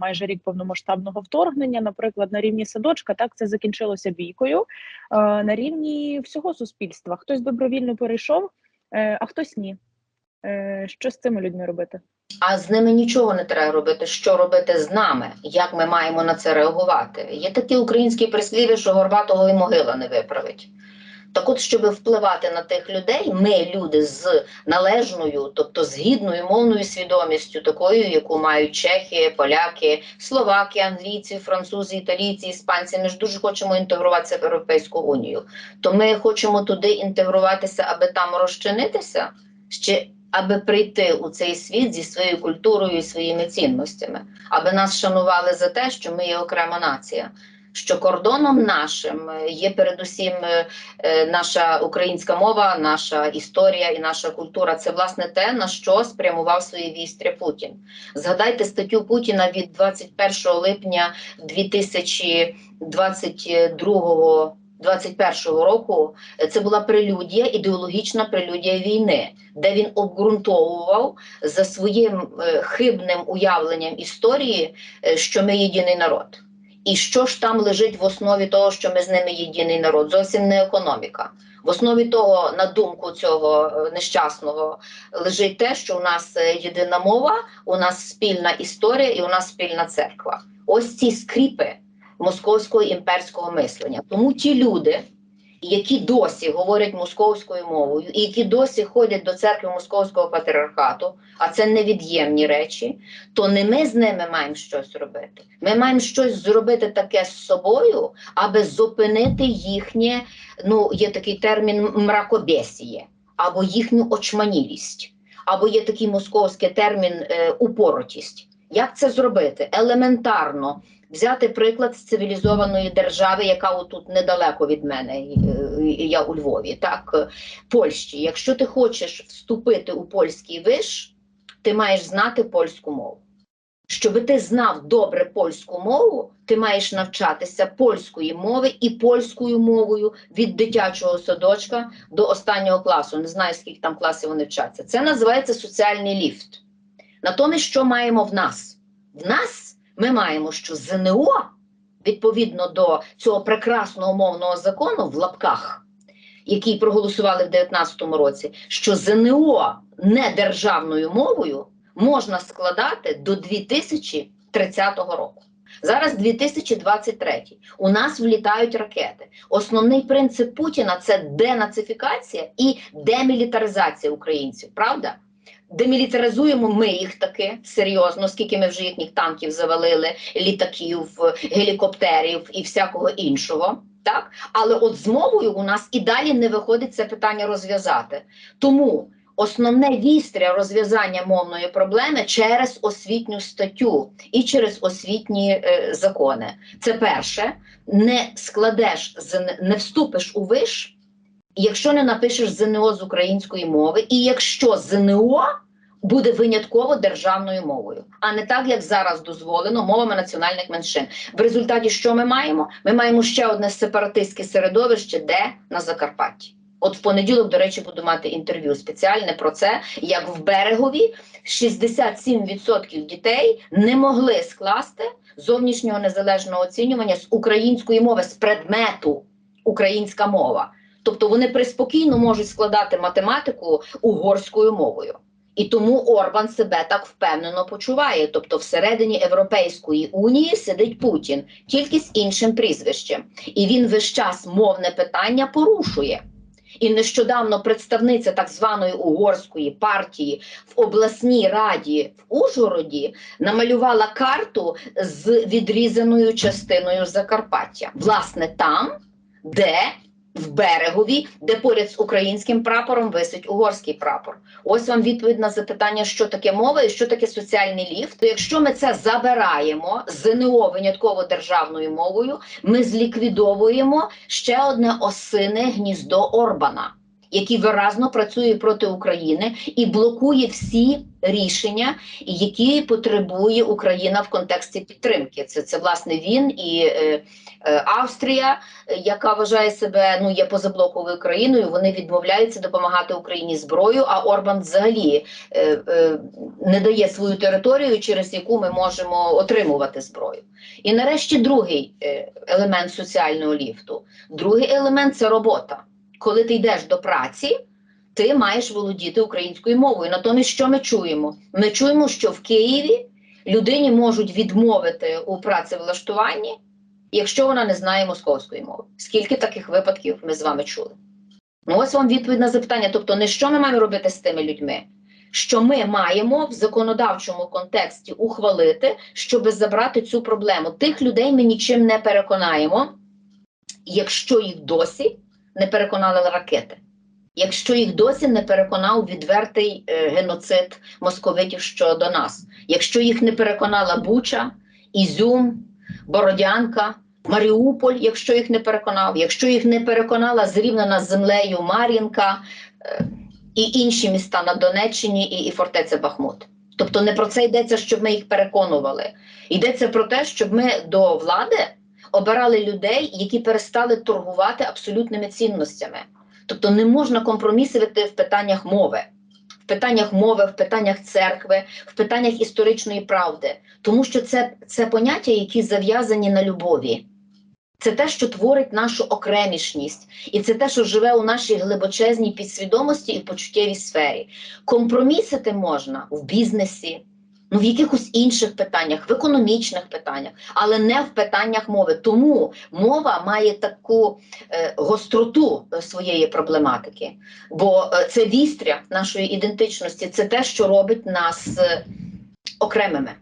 майже рік повномасштабного вторгнення. Наприклад, на рівні садочка так це закінчилося бійкою. Е, на рівні всього суспільства хтось добровільно перейшов, е, а хтось ні. Е, що з цими людьми робити? А з ними нічого не треба робити. Що робити з нами? Як ми маємо на це реагувати? Є такі українські прислів'я, що горбатого і могила не виправить. Так от, щоб впливати на тих людей, ми, люди з належною, тобто з гідною мовною свідомістю, такою, яку мають чехи, поляки, словаки, англійці, французи, італійці, іспанці, ми ж дуже хочемо інтегруватися в Європейську Унію. То ми хочемо туди інтегруватися, аби там розчинитися, ще аби прийти у цей світ зі своєю культурою і своїми цінностями, аби нас шанували за те, що ми є окрема нація. Що кордоном нашим е, є передусім е, е, наша українська мова, наша історія і наша культура. Це власне те, на що спрямував свої вістря Путін. Згадайте статтю Путіна від 21 липня 2022 21 року. Це була прелюдія, ідеологічна прелюдія війни, де він обґрунтовував за своїм хибним уявленням історії, що ми єдиний народ. І що ж там лежить в основі того, що ми з ними єдиний народ? Зовсім не економіка. В основі того, на думку цього е, нещасного, лежить те, що у нас е, єдина мова, у нас спільна історія і у нас спільна церква. Ось ці скріпи московського імперського мислення. Тому ті люди, які досі говорять московською мовою, і які досі ходять до церкви московського патріархату, а це невід'ємні речі, то не ми з ними маємо щось робити. Ми маємо щось зробити таке з собою, аби зупинити їхнє, ну є такий термін мракобесіє, або їхню очманілість, або є такий московський термін е, упоротість. Як це зробити? Елементарно взяти приклад з цивілізованої держави, яка отут недалеко від мене, я у Львові, так, Польщі. Якщо ти хочеш вступити у польський виш, ти маєш знати польську мову. Щоб ти знав добре польську мову, ти маєш навчатися польської мови і польською мовою від дитячого садочка до останнього класу. Не знаю, скільки там класів вони вчаться. Це називається соціальний ліфт. Натомість, що маємо в нас? В нас ми маємо, що ЗНО, відповідно до цього прекрасного мовного закону в лапках, який проголосували в 2019 році, що ЗНО не державною мовою можна складати до 2030 року. Зараз 2023. У нас влітають ракети. Основний принцип Путіна це денацифікація і демілітаризація українців. Правда? Демілітаризуємо ми їх таки серйозно, скільки ми вже їхніх танків завалили, літаків, гелікоптерів і всякого іншого. Так, але от з мовою у нас і далі не виходить це питання розв'язати. Тому основне вістря розв'язання мовної проблеми через освітню статтю і через освітні е, закони. Це перше, не складеш не вступиш у виш, якщо не напишеш ЗНО з української мови, і якщо ЗНО буде винятково державною мовою, а не так, як зараз дозволено мовами національних меншин. В результаті що ми маємо? Ми маємо ще одне сепаратистське середовище, де на Закарпатті. От в понеділок, до речі, буду мати інтерв'ю спеціальне про це, як в берегові 67% дітей не могли скласти зовнішнього незалежного оцінювання з української мови, з предмету українська мова. Тобто вони приспокійно можуть складати математику угорською мовою. І тому Орбан себе так впевнено почуває. Тобто, всередині Європейської унії сидить Путін, тільки з іншим прізвищем. І він весь час мовне питання порушує. І нещодавно представниця так званої угорської партії в обласній раді в Ужгороді намалювала карту з відрізаною частиною Закарпаття. Власне, там, де в берегові, де поряд з українським прапором висить угорський прапор. Ось вам відповідь на запитання, що таке мова і що таке соціальний ліфт. То якщо ми це забираємо ЗНО винятково державною мовою, ми зліквідовуємо ще одне осине гніздо Орбана. Який виразно працює проти України і блокує всі рішення, які потребує Україна в контексті підтримки. Це, це власне він і е, е, Австрія, яка вважає себе ну є позаблоковою країною. Вони відмовляються допомагати Україні зброю. А Орбан взагалі е, е, не дає свою територію, через яку ми можемо отримувати зброю. І нарешті другий е, елемент соціального ліфту. Другий елемент це робота. Коли ти йдеш до праці, ти маєш володіти українською мовою. Натомість, що ми чуємо? Ми чуємо, що в Києві людині можуть відмовити у працевлаштуванні, якщо вона не знає московської мови. Скільки таких випадків ми з вами чули? Ну, ось вам відповідь на запитання. Тобто, не що ми маємо робити з тими людьми, що ми маємо в законодавчому контексті ухвалити, щоб забрати цю проблему. Тих людей ми нічим не переконаємо, якщо їх досі не переконали ракети. Якщо їх досі не переконав відвертий е, геноцид московитів щодо нас, якщо їх не переконала Буча, Ізюм, Бородянка, Маріуполь, якщо їх не переконав, якщо їх не переконала зрівнена з землею Мар'їнка е, і інші міста на Донеччині і, і фортеця Бахмут. Тобто не про це йдеться, щоб ми їх переконували. Йдеться про те, щоб ми до влади обирали людей, які перестали торгувати абсолютними цінностями. Тобто не можна компромісувати в питаннях мови, в питаннях мови, в питаннях церкви, в питаннях історичної правди, тому що це, це поняття, які зав'язані на любові. Це те, що творить нашу окремішність, і це те, що живе у нашій глибочезній підсвідомості і почуттєвій сфері. Компромісити можна в бізнесі, ну в якихось інших питаннях, в економічних питаннях, але не в питаннях мови. Тому мова має таку е, гостроту е, своєї проблематики, бо е, це вістря нашої ідентичності, це те, що робить нас е, окремими.